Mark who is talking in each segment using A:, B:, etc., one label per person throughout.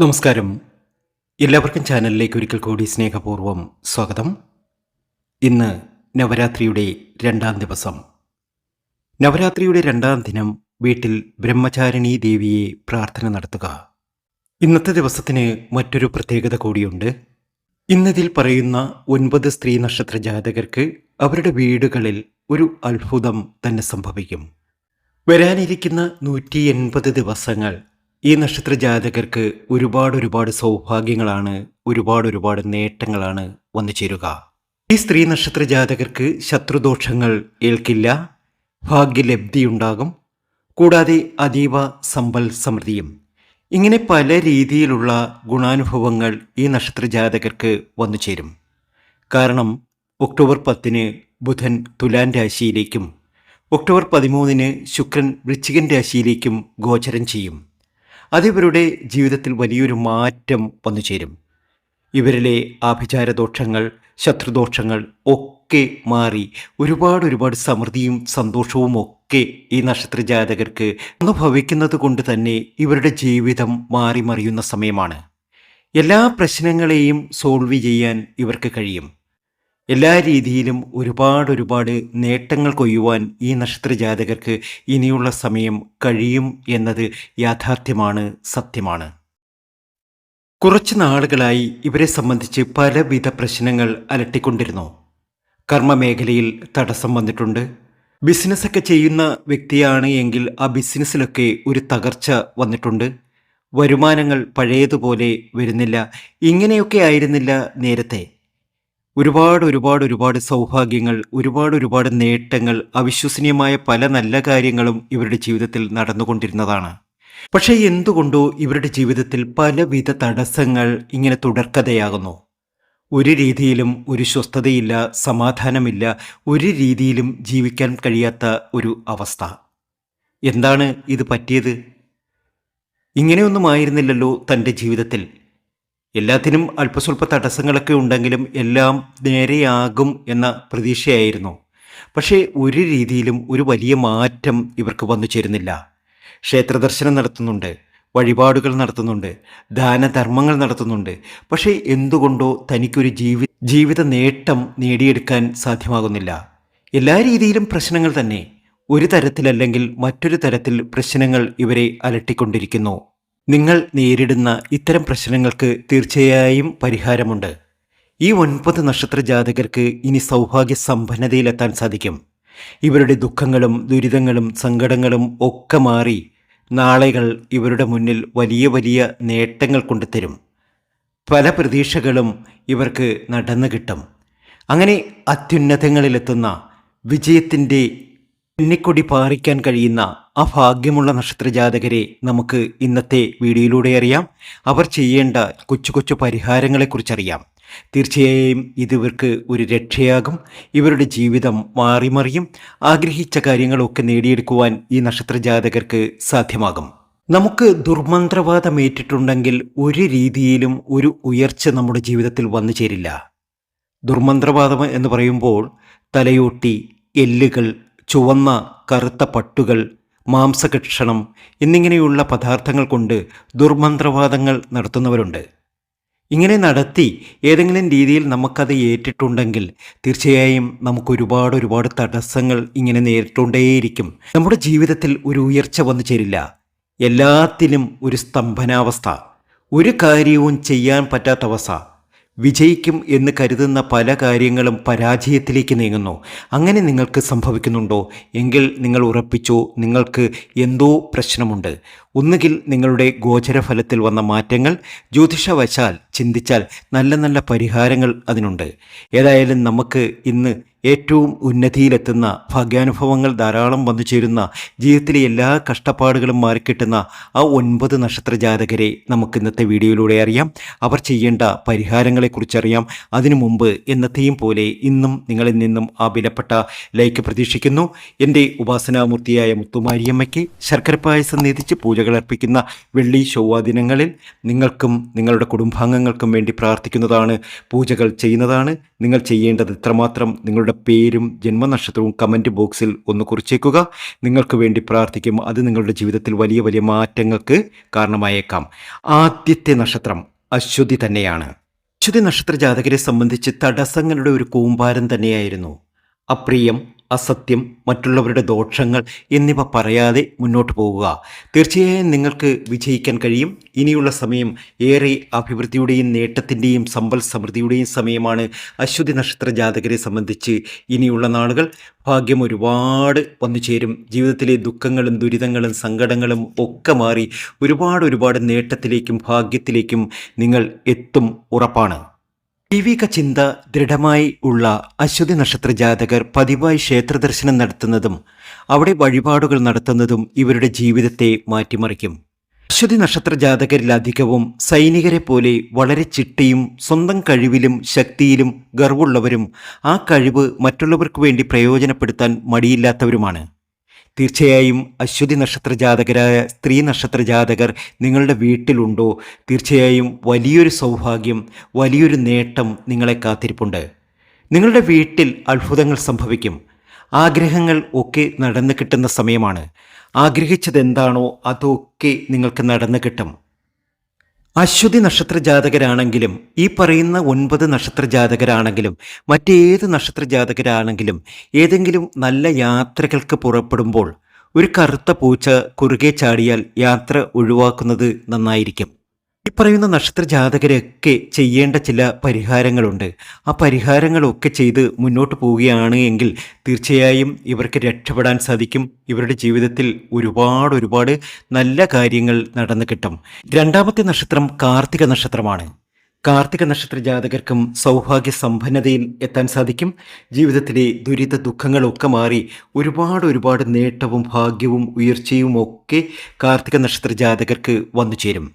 A: നമസ്കാരം. എല്ലാവർക്കും ചാനലിലേക്ക് ഒരിക്കൽ കൂടി സ്നേഹപൂർവം സ്വാഗതം. ഇന്ന് നവരാത്രിയുടെ രണ്ടാം ദിവസം. നവരാത്രിയുടെ രണ്ടാം ദിനം വീട്ടിൽ ബ്രഹ്മചാരിണി ദേവിയെ പ്രാർത്ഥന നടത്തുക. ഇന്നത്തെ ദിവസത്തിന് മറ്റൊരു പ്രത്യേകത കൂടിയുണ്ട്. ഇന്നതിൽ പറയുന്ന ഒൻപത് സ്ത്രീ നക്ഷത്ര ജാതകർക്ക് അവരുടെ വീടുകളിൽ ഒരു അത്ഭുതം തന്നെ സംഭവിക്കും. വരാനിരിക്കുന്ന നൂറ്റി ദിവസങ്ങൾ ഈ നക്ഷത്ര ജാതകർക്ക് ഒരുപാട് ഒരുപാട് സൗഭാഗ്യങ്ങളാണ് ഒരുപാട് ഒരുപാട് നേട്ടങ്ങളാണ് വന്നു ചേരുക. ഈ സ്ത്രീ നക്ഷത്ര ജാതകർക്ക് ശത്രുദോഷങ്ങൾ ഏൽക്കില്ല ഭാഗ്യലബ്ധിയുണ്ടാകും കൂടാതെ അതീവ സമ്പൽ സമൃദ്ധിയും. ഇങ്ങനെ പല രീതിയിലുള്ള ഗുണാനുഭവങ്ങൾ ഈ നക്ഷത്ര ജാതകർക്ക് വന്നു ചേരും. കാരണം ഒക്ടോബർ പത്തിന് ബുധൻ തുലാൻ രാശിയിലേക്കും ഒക്ടോബർ പതിമൂന്നിന് ശുക്രൻ വൃശ്ചികൻ രാശിയിലേക്കും ഗോചരം ചെയ്യും. അത് ഇവരുടെ ജീവിതത്തിൽ വലിയൊരു മാറ്റം വന്നു ചേരും. ഇവരിലെ ആഭിചാരദോഷങ്ങൾ ശത്രുദോഷങ്ങൾ ഒക്കെ മാറി ഒരുപാട് ഒരുപാട് സമൃദ്ധിയും സന്തോഷവും ഒക്കെ ഈ നക്ഷത്ര ജാതകർക്ക് അനുഭവിക്കുന്നത് കൊണ്ട് തന്നെ ഇവരുടെ ജീവിതം മാറി മറിയുന്ന സമയമാണ്. എല്ലാ പ്രശ്നങ്ങളെയും സോൾവ് ചെയ്യാൻ ഇവർക്ക് കഴിയും. എല്ലാ രീതിയിലും ഒരുപാട് ഒരുപാട് നേട്ടങ്ങൾ കൊയ്യുവാൻ ഈ നക്ഷത്ര ജാതകർക്ക് ഇനിയുള്ള സമയം കഴിയും എന്നത് യാഥാർത്ഥ്യമാണ് സത്യമാണ്. കുറച്ച് നാളുകളായി ഇവരെ സംബന്ധിച്ച് പലവിധ പ്രശ്നങ്ങൾ അലട്ടിക്കൊണ്ടിരുന്നു. കർമ്മമേഖലയിൽ തടസ്സം വന്നിട്ടുണ്ട്. ബിസിനസ്സൊക്കെ ചെയ്യുന്ന വ്യക്തിയാണ് എങ്കിൽ ആ ബിസിനസ്സിലൊക്കെ ഒരു തകർച്ച വന്നിട്ടുണ്ട്. വരുമാനങ്ങൾ പഴയതുപോലെ വരുന്നില്ല. ഇങ്ങനെയൊക്കെ ആയിരുന്നില്ല നേരത്തെ. ഒരുപാട് ഒരുപാട് ഒരുപാട് സൗഭാഗ്യങ്ങൾ ഒരുപാട് ഒരുപാട് നേട്ടങ്ങൾ അവിശ്വസനീയമായ പല നല്ല കാര്യങ്ങളും ഇവരുടെ ജീവിതത്തിൽ നടന്നുകൊണ്ടിരുന്നതാണ്. പക്ഷേ എന്തുകൊണ്ടോ ഇവരുടെ ജീവിതത്തിൽ പലവിധ തടസ്സങ്ങൾ ഇങ്ങനെ തുടർക്കഥയാകുന്നു. ഒരു രീതിയിലും ഒരു സ്വസ്ഥതയില്ല സമാധാനമില്ല ഒരു രീതിയിലും ജീവിക്കാൻ കഴിയാത്ത ഒരു അവസ്ഥ. എന്താണ് ഇത് പറ്റിയത്? ഇങ്ങനെയൊന്നും ആയിരുന്നില്ലല്ലോ തന്റെ ജീവിതത്തിൽ. എല്ലാത്തിനും അല്പസ്വല്പ തടസ്സങ്ങളൊക്കെ ഉണ്ടെങ്കിലും എല്ലാം നേരെയാകും എന്ന പ്രതീക്ഷയായിരുന്നു. പക്ഷേ ഒരു രീതിയിലും ഒരു വലിയ മാറ്റം ഇവർക്ക് വന്നു ചേരുന്നില്ല. ക്ഷേത്രദർശനം നടത്തുന്നുണ്ട് വഴിപാടുകൾ നടത്തുന്നുണ്ട് ദാനധർമ്മങ്ങൾ നടത്തുന്നുണ്ട്. പക്ഷേ എന്തുകൊണ്ടോ തനിക്കൊരു ജീവി ജീവിത നേട്ടം നേടിയെടുക്കാൻ സാധ്യമാകുന്നില്ല. എല്ലാ രീതിയിലും പ്രശ്നങ്ങൾ തന്നെ. ഒരു തരത്തിലല്ലെങ്കിൽ മറ്റൊരു തരത്തിൽ പ്രശ്നങ്ങൾ ഇവരെ അലട്ടിക്കൊണ്ടിരിക്കുന്നു. നിങ്ങൾ നേരിടുന്ന ഇത്തരം പ്രശ്നങ്ങൾക്ക് തീർച്ചയായും പരിഹാരമുണ്ട്. ഈ ഒൻപത് നക്ഷത്ര ജാതകർക്ക് ഇനി സൗഭാഗ്യ സമ്പന്നതയിലെത്താൻ സാധിക്കും. ഇവരുടെ ദുഃഖങ്ങളും ദുരിതങ്ങളും സങ്കടങ്ങളും ഒക്കെ മാറി നാളെകൾ ഇവരുടെ മുന്നിൽ വലിയ വലിയ നേട്ടങ്ങൾ കൊണ്ടുതരും. പല പ്രതീക്ഷകളും ഇവർക്ക് നടന്നു കിട്ടും അങ്ങനെ അത്യുന്നതങ്ങളിലെത്തുന്ന വിജയത്തിന്റെ പിന്നിക്കൊടി പാറിക്കാൻ കഴിയുന്ന ആ ഭാഗ്യമുള്ള നക്ഷത്രജാതകരെ നമുക്ക് ഇന്നത്തെ വീഡിയോയിലൂടെ അറിയാം. അവർ ചെയ്യേണ്ട കൊച്ചു കൊച്ചു പരിഹാരങ്ങളെക്കുറിച്ചറിയാം. തീർച്ചയായും ഇതിവർക്ക് ഒരു രക്ഷയാകും. ഇവരുടെ ജീവിതം മാറിമറിയും. ആഗ്രഹിച്ച കാര്യങ്ങളൊക്കെ നേടിയെടുക്കുവാൻ ഈ നക്ഷത്രജാതകർക്ക് സാധ്യമാകും. നമുക്ക് ദുർമന്ത്രവാദമേറ്റിട്ടുണ്ടെങ്കിൽ ഒരു രീതിയിലും ഒരു ഉയർച്ച നമ്മുടെ ജീവിതത്തിൽ വന്നു ചേരില്ല. ദുർമന്ത്രവാദം എന്ന് പറയുമ്പോൾ തലയോട്ടി എല്ലുകൾ ചുവന്ന കറുത്ത പട്ടുകൾ മാംസകക്ഷണം എന്നിങ്ങനെയുള്ള പദാർത്ഥങ്ങൾ കൊണ്ട് ദുർമന്ത്രവാദങ്ങൾ നടത്തുന്നവരുണ്ട്. ഇങ്ങനെ നടത്തി ഏതെങ്കിലും രീതിയിൽ നമുക്കത് ഏറ്റിട്ടുണ്ടെങ്കിൽ തീർച്ചയായും നമുക്ക് ഒരുപാട് ഒരുപാട് തടസ്സങ്ങൾ ഇങ്ങനെ നേരിട്ടുകൊണ്ടേയിരിക്കും. നമ്മുടെ ജീവിതത്തിൽ ഒരു ഉയർച്ച വന്നു ചേരില്ല. എല്ലാത്തിലും ഒരു സ്തംഭനാവസ്ഥ. ഒരു കാര്യവും ചെയ്യാൻ പറ്റാത്ത അവസ്ഥ. വിജയിക്കും എന്ന് കരുതുന്ന പല കാര്യങ്ങളും പരാജയത്തിലേക്ക് നീങ്ങുന്നു. അങ്ങനെ നിങ്ങൾക്ക് സംഭവിക്കുന്നുണ്ടോ? എങ്കിൽ നിങ്ങൾ ഉറപ്പിച്ചോ നിങ്ങൾക്ക് എന്തോ പ്രശ്നമുണ്ട്. ഒന്നുകിൽ നിങ്ങളുടെ ഗോചരഫലത്തിൽ വന്ന മാറ്റങ്ങൾ ജ്യോതിഷവശാൽ ചിന്തിച്ചാൽ നല്ല നല്ല പരിഹാരങ്ങൾ അതിനുണ്ട്. ഏതായാലും നമുക്ക് ഇന്ന് ഏറ്റവും ഉന്നതിയിലെത്തുന്ന ഭാഗ്യാനുഭവങ്ങൾ ധാരാളം വന്നു ചേരുന്ന ജീവിതത്തിലെ എല്ലാ കഷ്ടപ്പാടുകളും മാറിക്കിട്ടുന്ന ആ ഒൻപത് നക്ഷത്ര ജാതകരെ നമുക്ക് ഇന്നത്തെ വീഡിയോയിലൂടെ അറിയാം. അവർ ചെയ്യേണ്ട പരിഹാരങ്ങളെക്കുറിച്ചറിയാം. അതിനു മുമ്പ് എന്നത്തെയും പോലെ ഇന്നും നിങ്ങളിൽ നിന്നും ആ വിലപ്പെട്ട ലൈക്ക് പ്രതീക്ഷിക്കുന്നു. എന്റെ ഉപാസനാമൂർത്തിയായ മുത്തുമാരിയമ്മയ്ക്ക് ശർക്കര പായസം നീതിച്ച് പൂജകൾ അർപ്പിക്കുന്ന വെള്ളി ചൊവ്വ ദിനങ്ങളിൽ നിങ്ങൾക്കും നിങ്ങളുടെ കുടുംബാംഗങ്ങൾക്കും വേണ്ടി പ്രാർത്ഥിക്കുന്നതാണ് പൂജകൾ ചെയ്യുന്നതാണ്. നിങ്ങൾ ചെയ്യേണ്ടത് ഇത്രമാത്രം നിങ്ങളുടെ പേരും ജന്മനക്ഷത്രവും കമന്റ് ബോക്സിൽ ഒന്ന് കുറിച്ചേക്കുക. നിങ്ങൾക്ക് വേണ്ടി പ്രാർത്ഥിക്കും. അത് നിങ്ങളുടെ ജീവിതത്തിൽ വലിയ വലിയ മാറ്റങ്ങൾക്ക് കാരണമായേക്കാം. ആദ്യത്തെ നക്ഷത്രം അശ്വതി തന്നെയാണ്. അശ്വതി നക്ഷത്ര ജാതകരെ സംബന്ധിച്ച് തടസ്സങ്ങളുടെ ഒരു കൂമ്പാരം തന്നെയായിരുന്നു. അപ്രിയം അസത്യം മറ്റുള്ളവരുടെ ദോഷങ്ങൾ എന്നിവ പറയാതെ മുന്നോട്ട് പോവുക. തീർച്ചയായും നിങ്ങൾക്ക് വിജയിക്കാൻ കഴിയും. ഇനിയുള്ള സമയം ഏറെ അഭിവൃദ്ധിയുടെയും നേട്ടത്തിന്റെയും സമ്പൽ സമൃദ്ധിയുടെയും സമയമാണ് അശ്വതി നക്ഷത്ര ജാതകരെ സംബന്ധിച്ച് ഇനിയുള്ള നാളുകൾ. ഭാഗ്യം ഒരുപാട് വന്നു ചേരും. ജീവിതത്തിലെ ദുഃഖങ്ങളും ദുരിതങ്ങളും സങ്കടങ്ങളും ഒക്കെ മാറി ഒരുപാട് ഒരുപാട് നേട്ടത്തിലേക്കും ഭാഗ്യത്തിലേക്കും നിങ്ങൾ എത്തും ഉറപ്പാണ്. ദൈവിക ചിന്ത ദൃഢമായി ഉള്ള അശ്വതി നക്ഷത്ര ജാതകർ പതിവായി ക്ഷേത്രദർശനം നടത്തുന്നതും അവിടെ വഴിപാടുകൾ നടത്തുന്നതും ഇവരുടെ ജീവിതത്തെ മാറ്റിമറിക്കും. അശ്വതി നക്ഷത്ര ജാതകരിലധികവും സൈനികരെ പോലെ വളരെ ചിട്ടയും സ്വന്തം കഴിവിലും ശക്തിയിലും ഗർവുള്ളവരും ആ കഴിവ് മറ്റുള്ളവർക്ക് വേണ്ടി പ്രയോജനപ്പെടുത്താൻ മടിയില്ലാത്തവരുമാണ്. തീർച്ചയായും അശ്വതി നക്ഷത്ര ജാതകരായ സ്ത്രീ നക്ഷത്ര ജാതകർ നിങ്ങളുടെ വീട്ടിലുണ്ടോ? തീർച്ചയായും വലിയൊരു സൗഭാഗ്യം വലിയൊരു നേട്ടം നിങ്ങളെ കാത്തിരിപ്പുണ്ട്. നിങ്ങളുടെ വീട്ടിൽ അത്ഭുതങ്ങൾ സംഭവിക്കും. ആഗ്രഹങ്ങൾ ഒക്കെ നടന്നു കിട്ടുന്ന സമയമാണ്. ആഗ്രഹിച്ചതെന്താണോ അതൊക്കെ നിങ്ങൾക്ക് നടന്നു കിട്ടും. അശ്വതി നക്ഷത്ര ജാതകരാണെങ്കിലും ഈ പറയുന്ന ഒൻപത് നക്ഷത്ര ജാതകരാണെങ്കിലും മറ്റേത് നക്ഷത്ര ജാതകരാണെങ്കിലും ഏതെങ്കിലും നല്ല യാത്രകൾക്ക് പുറപ്പെടുമ്പോൾ ഒരു കറുത്ത പൂച്ച കുറുകെ ചാടിയാൽ യാത്ര ഒഴിവാക്കുന്നത് നന്നായിരിക്കും. ഈ പറയുന്ന നക്ഷത്ര ജാതകരൊക്കെ ചെയ്യേണ്ട ചില പരിഹാരങ്ങളുണ്ട്. ആ പരിഹാരങ്ങളൊക്കെ ചെയ്ത് മുന്നോട്ട് പോവുകയാണ് എങ്കിൽ തീർച്ചയായും ഇവർക്ക് രക്ഷപ്പെടാൻ സാധിക്കും. ഇവരുടെ ജീവിതത്തിൽ ഒരുപാട് ഒരുപാട് നല്ല കാര്യങ്ങൾ നടന്നു കിട്ടും. രണ്ടാമത്തെ നക്ഷത്രം കാർത്തിക നക്ഷത്രമാണ്. കാർത്തിക നക്ഷത്ര ജാതകർക്കും സൗഭാഗ്യ സമ്പന്നതയിൽ എത്താൻ സാധിക്കും. ജീവിതത്തിലെ ദുരിത ദുഃഖങ്ങളൊക്കെ മാറി ഒരുപാട് ഒരുപാട് നേട്ടവും ഭാഗ്യവും ഉയർച്ചയും ഒക്കെ കാർത്തിക നക്ഷത്ര ജാതകർക്ക് വന്നു ചേരും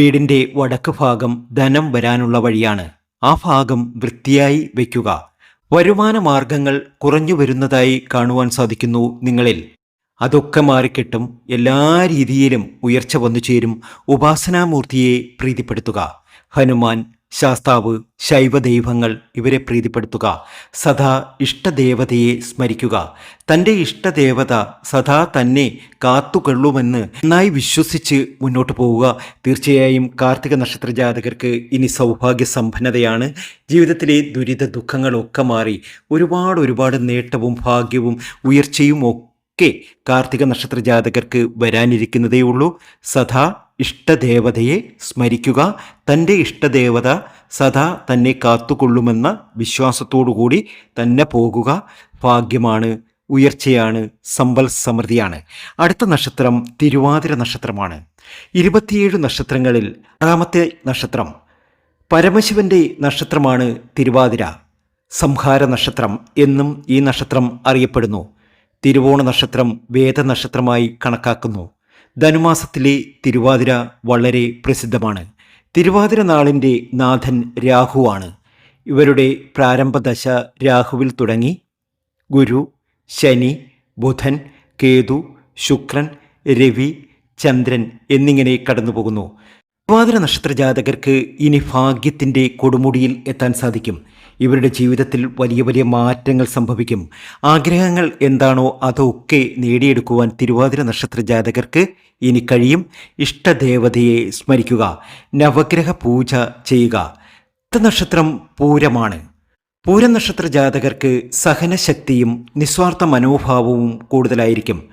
A: വീടിന്റെ വടക്ക് ഭാഗം ധനം വരാനുള്ള വഴിയാണ്. ആ ഭാഗം വൃത്തിയായി വയ്ക്കുക. വരുമാന മാർഗങ്ങൾ കുറഞ്ഞു വരുന്നതായി കാണുവാൻ സാധിക്കുന്നു നിങ്ങളിൽ. അതൊക്കെ മാറിക്കിട്ടും എല്ലാ രീതിയിലും ഉയർച്ച വന്നു ചേരും ഉപാസനാമൂർത്തിയെ പ്രീതിപ്പെടുത്തുക. ഹനുമാൻ ശാസ്താവ് ശൈവദൈവങ്ങൾ ഇവരെ പ്രീതിപ്പെടുത്തുക. സദാ ഇഷ്ടദേവതയെ സ്മരിക്കുക. തന്റെ ഇഷ്ടദേവത സദാ തന്നെ കാത്തുകൊള്ളുമെന്ന് നന്നായി വിശ്വസിച്ച് മുന്നോട്ട് പോവുക. തീർച്ചയായും കാർത്തിക നക്ഷത്ര ജാതകർക്ക് ഇനി സൗഭാഗ്യ സമ്പന്നതയാണ് ജീവിതത്തിലെ ദുരിത ദുഃഖങ്ങളൊക്കെ മാറി ഒരുപാട് ഒരുപാട് നേട്ടവും ഭാഗ്യവും ഉയർച്ചയും ഒക്കെ കാർത്തിക നക്ഷത്ര ജാതകർക്ക് വരാനിരിക്കുന്നതേയുള്ളൂ. സദാ ഇഷ്ടദേവതയെ സ്മരിക്കുക തന്റെ ഇഷ്ടദേവത സദാ തന്നെ കാത്തുകൊള്ളുമെന്ന വിശ്വാസത്തോടുകൂടി തന്നെ പോകുക ഭാഗ്യമാണ് ഉയർച്ചയാണ് സമ്പൽ സമൃദ്ധിയാണ്. അടുത്ത നക്ഷത്രം തിരുവാതിര നക്ഷത്രമാണ്. ഇരുപത്തിയേഴ് നക്ഷത്രങ്ങളിൽ ആറാമത്തെ നക്ഷത്രം പരമശിവന്റെ നക്ഷത്രമാണ് തിരുവാതിര. സംഹാര നക്ഷത്രം എന്നും ഈ നക്ഷത്രം അറിയപ്പെടുന്നു. തിരുവോണ നക്ഷത്രം വേദനക്ഷത്രമായി കണക്കാക്കുന്നു. ധനുമാസത്തിലെ തിരുവാതിര വളരെ പ്രസിദ്ധമാണ്. തിരുവാതിര നാളിന്റെ നാഥൻ രാഹുവാണ്. ഇവരുടെ പ്രാരംഭദശ രാഹുവിൽ തുടങ്ങി. ഗുരു ശനി ബുധൻ കേതു ശുക്രൻ രവി ചന്ദ്രൻ എന്നിങ്ങനെ കടന്നുപോകുന്നു. തിരുവാതിര നക്ഷത്ര ജാതകർക്ക് ഇനി ഭാഗ്യത്തിന്റെ കൊടുമുടിയിൽ എത്താൻ സാധിക്കും. ഇവരുടെ ജീവിതത്തിൽ വലിയ വലിയ മാറ്റങ്ങൾ സംഭവിക്കും. ആഗ്രഹങ്ങൾ എന്താണോ അതൊക്കെ നേടിയെടുക്കുവാൻ തിരുവാതിര നക്ഷത്ര ജാതകർക്ക് ഇനി കഴിയും. ഇഷ്ടദേവതയെ സ്മരിക്കുക. നവഗ്രഹ പൂജ ചെയ്യുക. നക്ഷത്രം പൂരമാണ്. പൂരം നക്ഷത്ര ജാതകർക്ക് സഹനശക്തിയും നിസ്വാർത്ഥ മനോഭാവവും കൂടുതലായിരിക്കും.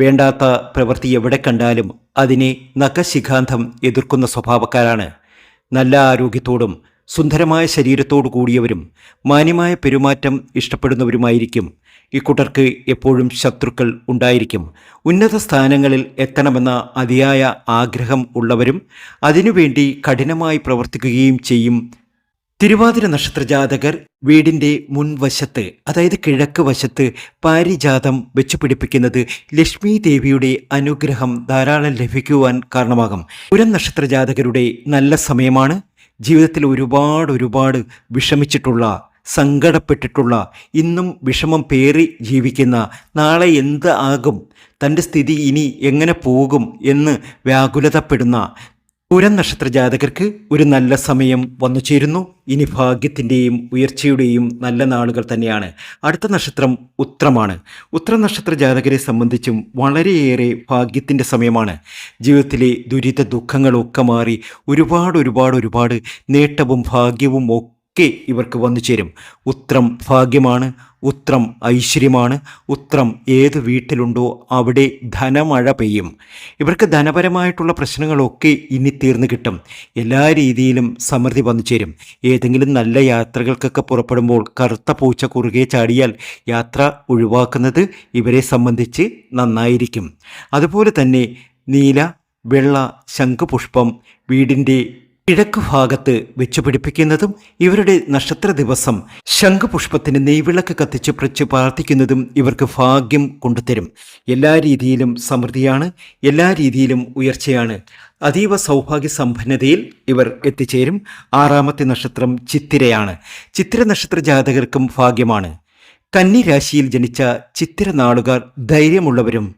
A: വേണ്ടാത്ത പ്രവൃത്തി എവിടെ കണ്ടാലും അതിനെ നഖശിഖാന്തം എതിർക്കുന്ന സ്വഭാവക്കാരാണ്. നല്ല ആരോഗ്യത്തോടും സുന്ദരമായ ശരീരത്തോടു കൂടിയവരും മാന്യമായ പെരുമാറ്റം ഇഷ്ടപ്പെടുന്നവരുമായിരിക്കും. ഇക്കൂട്ടർക്ക് എപ്പോഴും ശത്രുക്കൾ ഉണ്ടായിരിക്കും. ഉന്നത സ്ഥാനങ്ങളിൽ എത്തണമെന്ന അതിയായ ആഗ്രഹം ഉള്ളവരും അതിനുവേണ്ടി കഠിനമായി പ്രവർത്തിക്കുകയും ചെയ്യും. തിരുവാതിര നക്ഷത്ര ജാതകർ വീടിന്റെ മുൻവശത്ത് അതായത് കിഴക്ക് വശത്ത് പാരിജാതം വെച്ചു പിടിപ്പിക്കുന്നത് ലക്ഷ്മി ദേവിയുടെ അനുഗ്രഹം ധാരാളം ലഭിക്കുവാൻ കാരണമാകും. പുരം നക്ഷത്ര ജാതകരുടെ നല്ല സമയമാണ്. ജീവിതത്തിൽ ഒരുപാട് ഒരുപാട് വിഷമിച്ചിട്ടുള്ള സങ്കടപ്പെട്ടിട്ടുള്ള ഇന്നും വിഷമം പേറി ജീവിക്കുന്ന നാളെ എന്ത് ആകും തന്റെ സ്ഥിതി ഇനി എങ്ങനെ പോകും എന്ന് വ്യാകുലതപ്പെടുന്ന പുരം നക്ഷത്ര ജാതകർക്ക് ഒരു നല്ല സമയം വന്നു ചേരുന്നു. ഇനി ഭാഗ്യത്തിന്റെയും ഉയർച്ചയുടെയും നല്ല നാളുകൾ തന്നെയാണ്. അടുത്ത നക്ഷത്രം ഉത്രമാണ്. ഉത്ര നക്ഷത്ര ജാതകരെ സംബന്ധിച്ചും വളരെയേറെ ഭാഗ്യത്തിന്റെ സമയമാണ്. ജീവിതത്തിലെ ദുരിത ദുഃഖങ്ങളൊക്കെ മാറി ഒരുപാട് ഒരുപാട് ഒരുപാട് നേട്ടവും ഭാഗ്യവും ഒക്കെ ഇവർക്ക് വന്നു ചേരും. ഉത്രം ഭാഗ്യമാണ് ഉത്രം ഐശ്വര്യമാണ് ഉത്രം ഏത് വീട്ടിലുണ്ടോ അവിടെ ധനമഴ പെയ്യും. ഇവർക്ക് ധനപരമായിട്ടുള്ള പ്രശ്നങ്ങളൊക്കെ ഇനി തീർന്നു കിട്ടും. എല്ലാ രീതിയിലും സമൃദ്ധി വന്നു ചേരും. ഏതെങ്കിലും നല്ല യാത്രകൾക്കൊക്കെ പുറപ്പെടുമ്പോൾ കറുത്ത പൂച്ച കുറുകെ ചാടിയാൽ യാത്ര ഒഴിവാക്കുന്നത് ഇവരെ സംബന്ധിച്ച് നന്നായിരിക്കും. അതുപോലെ തന്നെ നീല വെള്ള ശംഖുപുഷ്പം വീടിന്റെ കിഴക്ക് ഭാഗത്ത് വെച്ചു പിടിപ്പിക്കുന്നതും ഇവരുടെ നക്ഷത്ര ദിവസം ശംഖുപുഷ്പത്തിന് നെയ്വിളക്ക് കത്തിച്ച് പ്രച്ച് പ്രാർത്ഥിക്കുന്നതും ഇവർക്ക് ഭാഗ്യം കൊണ്ടുതരും. എല്ലാ രീതിയിലും സമൃദ്ധിയാണ് എല്ലാ രീതിയിലും ഉയർച്ചയാണ്. അതീവ സൗഭാഗ്യ സമ്പന്നതയിൽ ഇവർ എത്തിച്ചേരും. ആറാമത്തെ നക്ഷത്രം ചിത്തിരയാണ്. ചിത്തിര നക്ഷത്ര ജാതകർക്കും ഭാഗ്യമാണ്. കന്നി രാശിയിൽ ജനിച്ച ചിത്തിര നാളുകാർ ധൈര്യമുള്ളവരും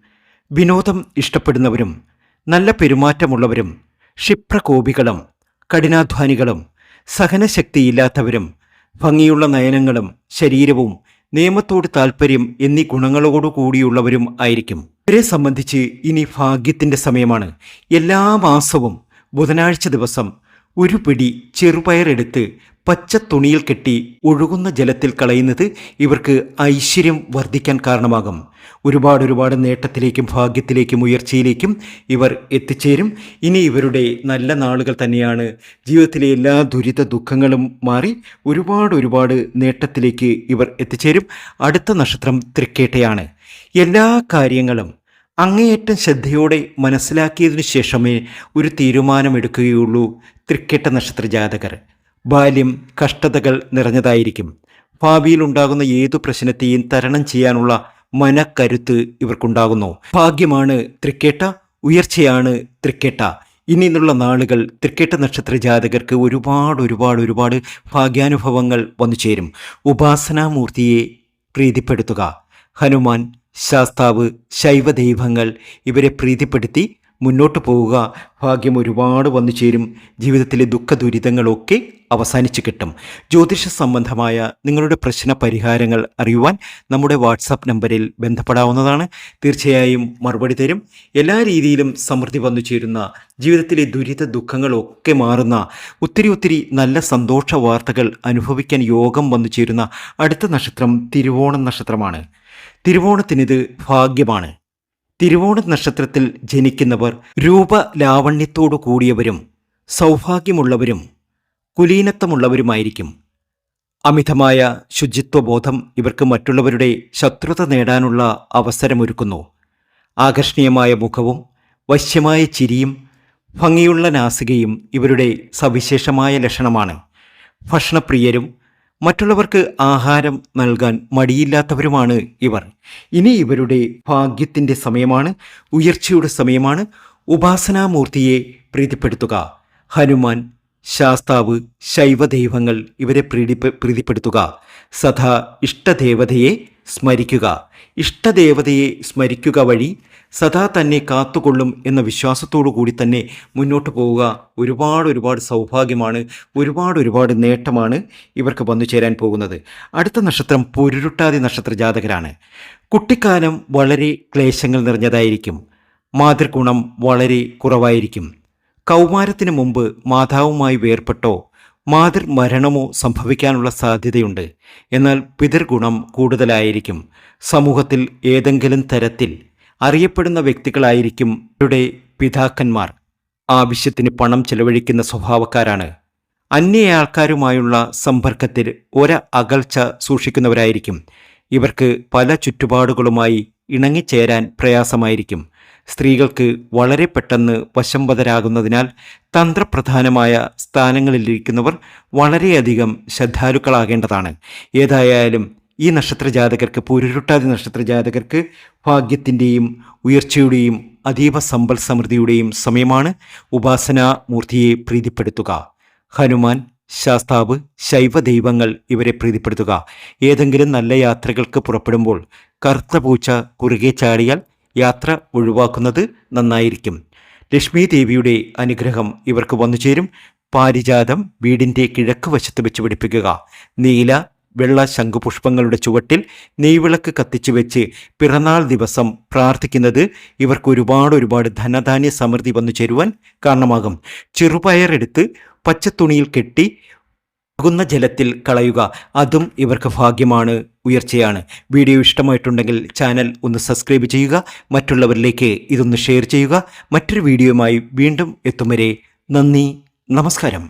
A: വിനോദം ഇഷ്ടപ്പെടുന്നവരും നല്ല പെരുമാറ്റമുള്ളവരും ക്ഷിപ്രകോപികളും കഠിനാധ്വാനികളും സഹനശക്തിയില്ലാത്തവരും ഭംഗിയുള്ള നയനങ്ങളും ശരീരവും നിയമത്തോട് താൽപ്പര്യം എന്നീ ഗുണങ്ങളോടു കൂടിയുള്ളവരും ആയിരിക്കും. ഇവരെ സംബന്ധിച്ച് ഇനി ഭാഗ്യത്തിന്റെ സമയമാണ്. എല്ലാ മാസവും ബുധനാഴ്ച ദിവസം ഒരു പിടി ചെറുപയറെടുത്ത് പച്ച തുണിയിൽ കെട്ടി ഒഴുകുന്ന ജലത്തിൽ കളയുന്നത് ഇവർക്ക് ഐശ്വര്യം വർദ്ധിക്കാൻ കാരണമാകും. ഒരുപാട് ഒരുപാട് നേട്ടത്തിലേക്കും ഭാഗ്യത്തിലേക്കും ഉയർച്ചയിലേക്കും ഇവർ എത്തിച്ചേരും. ഇനി ഇവരുടെ നല്ല നാളുകൾ തന്നെയാണ്. ജീവിതത്തിലെ എല്ലാ ദുരിത ദുഃഖങ്ങളും മാറി ഒരുപാട് ഒരുപാട് നേട്ടത്തിലേക്ക് ഇവർ എത്തിച്ചേരും. അടുത്ത നക്ഷത്രം തൃക്കേട്ടയാണ്. എല്ലാ കാര്യങ്ങളും അങ്ങേയറ്റം ശ്രദ്ധയോടെ മനസ്സിലാക്കിയതിനു ശേഷമേ ഒരു തീരുമാനമെടുക്കുകയുള്ളൂ. തൃക്കേട്ട നക്ഷത്ര ജാതകർ ബാല്യം കഷ്ടതകൾ നിറഞ്ഞതായിരിക്കും. ഭാവിയിൽ ഉണ്ടാകുന്ന ഏതു പ്രശ്നത്തെയും തരണം ചെയ്യാനുള്ള മനക്കരുത്ത് ഇവർക്കുണ്ടാകുന്നു. ഭാഗ്യമാണ് തൃക്കേട്ട ഉയർച്ചയാണ് തൃക്കേട്ട. ഇനി നിന്നുള്ള നാളുകൾ തൃക്കേട്ട നക്ഷത്ര ജാതകർക്ക് ഒരുപാട് ഒരുപാട് ഒരുപാട് ഭാഗ്യാനുഭവങ്ങൾ വന്നു ചേരും. ഉപാസനാമൂർത്തിയെ പ്രീതിപ്പെടുത്തുക. ഹനുമാൻ ശാസ്താവ് ശൈവദൈവങ്ങൾ ഇവരെ പ്രീതിപ്പെടുത്തി മുന്നോട്ട് പോവുക. ഭാഗ്യം ഒരുപാട് വന്നു ചേരും. ജീവിതത്തിലെ ദുഃഖ ദുരിതങ്ങളൊക്കെ അവസാനിച്ചു കിട്ടും. ജ്യോതിഷ സംബന്ധമായ നിങ്ങളുടെ പ്രശ്ന പരിഹാരങ്ങൾ അറിയുവാൻ നമ്മുടെ വാട്സാപ്പ് നമ്പറിൽ ബന്ധപ്പെടാവുന്നതാണ്. തീർച്ചയായും മറുപടി തരും. എല്ലാ രീതിയിലും സമൃദ്ധി വന്നു ചേരുന്ന ജീവിതത്തിലെ ദുരിത ദുഃഖങ്ങളൊക്കെ മാറുന്ന ഒത്തിരി ഒത്തിരി നല്ല സന്തോഷ വാർത്തകൾ അനുഭവിക്കാൻ യോഗം വന്നു ചേരുന്ന അടുത്ത നക്ഷത്രം തിരുവോണം നക്ഷത്രമാണ്. തിരുവോണത്തിനിത് ഭാഗ്യമാണ്. തിരുവോണ നക്ഷത്രത്തിൽ ജനിക്കുന്നവർ രൂപലാവണ്യത്തോടു കൂടിയവരും സൗഭാഗ്യമുള്ളവരും കുലീനത്വമുള്ളവരുമായിരിക്കും. അമിതമായ ശുചിത്വബോധം ഇവർക്ക് മറ്റുള്ളവരുടെ ശത്രുത നേടാനുള്ള അവസരമൊരുക്കുന്നു. ആകർഷണീയമായ മുഖവും വശ്യമായ ചിരിയും ഭംഗിയുള്ള നാസികയും ഇവരുടെ സവിശേഷമായ ലക്ഷണമാണ്. ഭക്ഷണപ്രിയരും മറ്റുള്ളവർക്ക് ആഹാരം നൽകാൻ മടിയില്ലാത്തവരുമാണ് ഇവർ. ഇനി ഇവരുടെ ഭാഗ്യത്തിന്റെ സമയമാണ് ഉയർച്ചയുടെ സമയമാണ്. ഉപാസനാമൂർത്തിയെ പ്രീതിപ്പെടുത്തുക. ഹനുമാൻ ശാസ്താവ് ശൈവദൈവങ്ങൾ ഇവരെ പ്രീതി പ്രീതിപ്പെടുത്തുക. സദാ ഇഷ്ടദേവതയെ സ്മരിക്കുക. ഇഷ്ടദേവതയെ സ്മരിക്കുക വഴി സദാ തന്നെ കാത്തുകൊള്ളും എന്ന വിശ്വാസത്തോടു കൂടി തന്നെ മുന്നോട്ട് പോവുക ഒരുപാട് ഒരുപാട് സൗഭാഗ്യമാണ് ഒരുപാട് ഒരുപാട് നേട്ടമാണ് ഇവർക്ക് വന്നു ചേരാൻ പോകുന്നത്. അടുത്ത നക്ഷത്രം പൊരുരുട്ടാതി നക്ഷത്ര ജാതകരാണ് കുട്ടിക്കാലം വളരെ ക്ലേശങ്ങൾ നിറഞ്ഞതായിരിക്കും. മാതൃഗുണം വളരെ കുറവായിരിക്കും. കൗമാരത്തിന് മുമ്പ് മാതാവുമായി വേർപെട്ടോ മാതൃമരണമോ സംഭവിക്കാനുള്ള സാധ്യതയുണ്ട്. എന്നാൽ പിതൃഗുണം കൂടുതലായിരിക്കും. സമൂഹത്തിൽ ഏതെങ്കിലും തരത്തിൽ അറിയപ്പെടുന്ന വ്യക്തികളായിരിക്കും ഇവരുടെ പിതാക്കന്മാർ. ആവശ്യത്തിന് പണം ചെലവഴിക്കുന്ന സ്വഭാവക്കാരാണ്. അന്യ ആൾക്കാരുമായുള്ള സമ്പർക്കത്തിൽ ഒര അകൽച്ച സൂക്ഷിക്കുന്നവരായിരിക്കും. ഇവർക്ക് പല ചുറ്റുപാടുകളുമായി ഇണങ്ങിച്ചേരാൻ പ്രയാസമായിരിക്കും. സ്ത്രീകൾക്ക് വളരെ പെട്ടെന്ന് വശംവതരാകുന്നതിനാൽ തന്ത്രപ്രധാനമായ സ്ഥാനങ്ങളിലിരിക്കുന്നവർ വളരെയധികം ശ്രദ്ധാലുക്കളാകേണ്ടതാണ്. ഏതായാലും ഈ നക്ഷത്ര ജാതകർക്ക് പൂരുരുട്ടാതി നക്ഷത്ര ജാതകർക്ക് ഭാഗ്യത്തിന്റെയും ഉയർച്ചയുടെയും അതീവ സമ്പൽ സമൃദ്ധിയുടെയും സമയമാണ് ഉപാസനാ മൂർത്തിയെ പ്രീതിപ്പെടുത്തുക. ഹനുമാൻ ശാസ്താവ് ശൈവ ദൈവങ്ങൾ ഇവരെ പ്രീതിപ്പെടുത്തുക. ഏതെങ്കിലും നല്ല യാത്രകൾക്ക് പുറപ്പെടുമ്പോൾ കറുത്ത പൂച്ച കുറുകെ ചാടിയാൽ യാത്ര ഒഴിവാക്കുന്നത് നന്നായിരിക്കും. ലക്ഷ്മി ദേവിയുടെ അനുഗ്രഹം ഇവർക്ക് വന്നു ചേരും പാരിജാതം വീടിന്റെ കിഴക്ക് വശത്ത് വെച്ച് പിടിപ്പിക്കുക. നീല വെള്ള ശംഖുപുഷ്പങ്ങളുടെ ചുവട്ടിൽ നെയ്വിളക്ക് കത്തിച്ചു വെച്ച് പിറന്നാൾ ദിവസം പ്രാർത്ഥിക്കുന്നത് ഇവർക്ക് ഒരുപാട് ഒരുപാട് ധനധാന്യ സമൃദ്ധി വന്നു ചേരുവാൻ കാരണമാകും. ചെറുപയറെടുത്ത് പച്ചത്തുണിയിൽ കെട്ടി ഒഴുകുന്ന ജലത്തിൽ കളയുക അതും ഇവർക്ക് ഭാഗ്യമാണ് ഉയർച്ചയാണ്. വീഡിയോ ഇഷ്ടമായിട്ടുണ്ടെങ്കിൽ ചാനൽ ഒന്ന് സബ്സ്ക്രൈബ് ചെയ്യുക മറ്റുള്ളവരിലേക്ക് ഇതൊന്ന് ഷെയർ ചെയ്യുക. മറ്റൊരു വീഡിയോയുമായി വീണ്ടും എത്തും വരെ നന്ദി നമസ്കാരം.